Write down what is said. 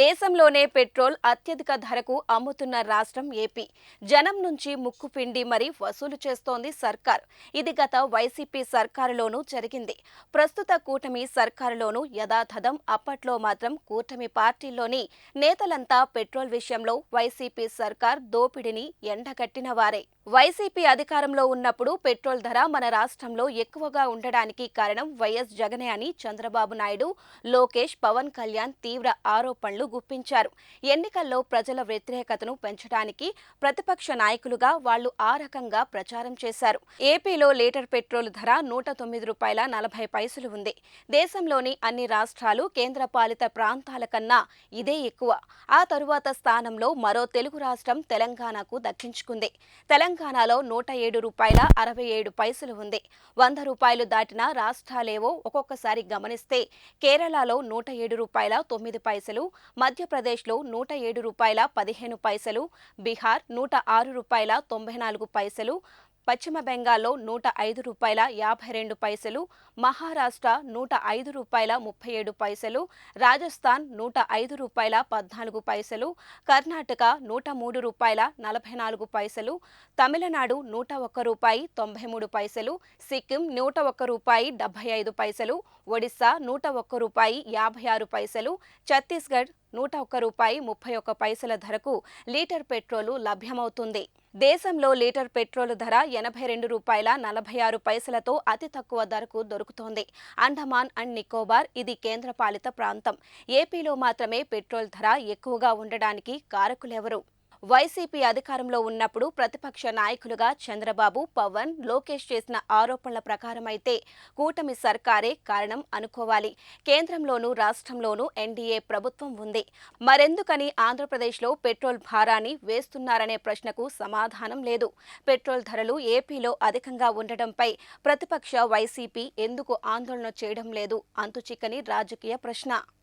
దేశంలోనే పెట్రోల్ అత్యధిక ధరకు అమ్ముతున్న రాష్ట్రం ఏపీ. జనం నుంచి ముక్కు పిండి మరీ వసూలు చేస్తోంది సర్కార్. ఇది గత వైసీపీ సర్కారులోనూ జరిగింది. ప్రస్తుత కూటమి సర్కారులోనూ యథాతథం అప్పట్లో మాత్రం కూటమి పార్టీల్లోని నేతలంతా పెట్రోల్ విషయంలో వైసీపీ సర్కార్ దోపిడిని ఎండగట్టిన వారే. వైసీపీ అధికారంలో ఉన్నప్పుడు పెట్రోల్ ధర మన రాష్ట్రంలో ఎక్కువగా ఉండడానికి కారణం వైఎస్ జగనే అని చంద్రబాబు నాయుడు లోకేష్ పవన్ కళ్యాణ్ తీవ్ర ఆరోపణలు గుప్పించారు. ఎన్నికల్లో ప్రజల వ్యతిరేకతను పెంచడానికి ప్రతిపక్ష నాయకులుగా వాళ్ళు ఆ రకంగా ప్రచారం చేశారు. ఏపీలో లీటర్ పెట్రోల్ ధర నూట తొమ్మిది రూపాయల నలభై పైసలు ఉంది. దేశంలోని అన్ని రాష్ట్రాలు కేంద్ర పాలిత ప్రాంతాల కన్నా ఇదే ఎక్కువ. ఆ తరువాత స్థానంలో మరో తెలుగు రాష్ట్రం తెలంగాణకు దక్కించుకుంది. తెలంగాణలో నూట ఏడు రూపాయల అరవై ఏడు పైసలు ఉంది. వంద రూపాయలు దాటిన రాష్ట్రాలేవో ఒక్కొక్కసారి గమనిస్తే కేరళలో నూట ఏడు రూపాయల తొమ్మిది పైసలు మధ్యప్రదేశ్లో నూట ఏడు రూపాయల పదిహేను పైసలు బీహార్ నూట ఆరు రూపాయల తొంభై నాలుగు పైసలు పశ్చిమ బెంగాల్లో నూట ఐదు రూపాయల యాభై రెండు పైసలు మహారాష్ట్ర నూట ఐదు రూపాయల ముప్పై ఏడు పైసలు రాజస్థాన్ నూట ఐదు రూపాయల పద్నాలుగు పైసలు కర్ణాటక నూట మూడు రూపాయల నలభై నాలుగు పైసలు తమిళనాడు నూట ఒక్క రూపాయి తొంభై మూడు పైసలు సిక్కిం నూట ఒక్క రూపాయి డెబ్బై ఐదు పైసలు ఒడిశా నూట ఒక్క రూపాయి యాభై ఆరు పైసలు ఛత్తీస్గఢ్ నూట ఒక్క రూపాయి ముప్పై ఒక్క పైసల ధరకు లీటర్ పెట్రోలు లభ్యమవుతుంది. దేశంలో లీటర్ పెట్రోల్ ధర ఎనభై రెండు రూపాయల నలభై ఆరు పైసలతో అతి తక్కువ ధరకు దొరుకుతోంది. అండమాన్ అండ్ నికోబార్ ఇది కేంద్రపాలిత ప్రాంతం. ఏపీలో మాత్రమే పెట్రోల్ ధర ఎక్కువగా ఉండడానికి కారకులెవరు? వైసీపీ అధికారంలో ఉన్నప్పుడు ప్రతిపక్ష నాయకులుగా చంద్రబాబు పవన్ లోకేష్ చేసిన ఆరోపణల ప్రకారమైతే కూటమి సర్కారే కారణం అనుకోవాలి. కేంద్రంలోనూ రాష్ట్రంలోనూ ఎన్డీఏ ప్రభుత్వం ఉంది. మరెందుకని ఆంధ్రప్రదేశ్లో పెట్రోల్ భారాన్ని వేస్తున్నారనే ప్రశ్నకు సమాధానం లేదు. పెట్రోల్ ధరలు ఏపీలో అధికంగా ఉండటంపై ప్రతిపక్ష వైసీపీ ఎందుకు ఆందోళన చేయడం లేదు? అంతుచిక్కని రాజకీయ ప్రశ్న.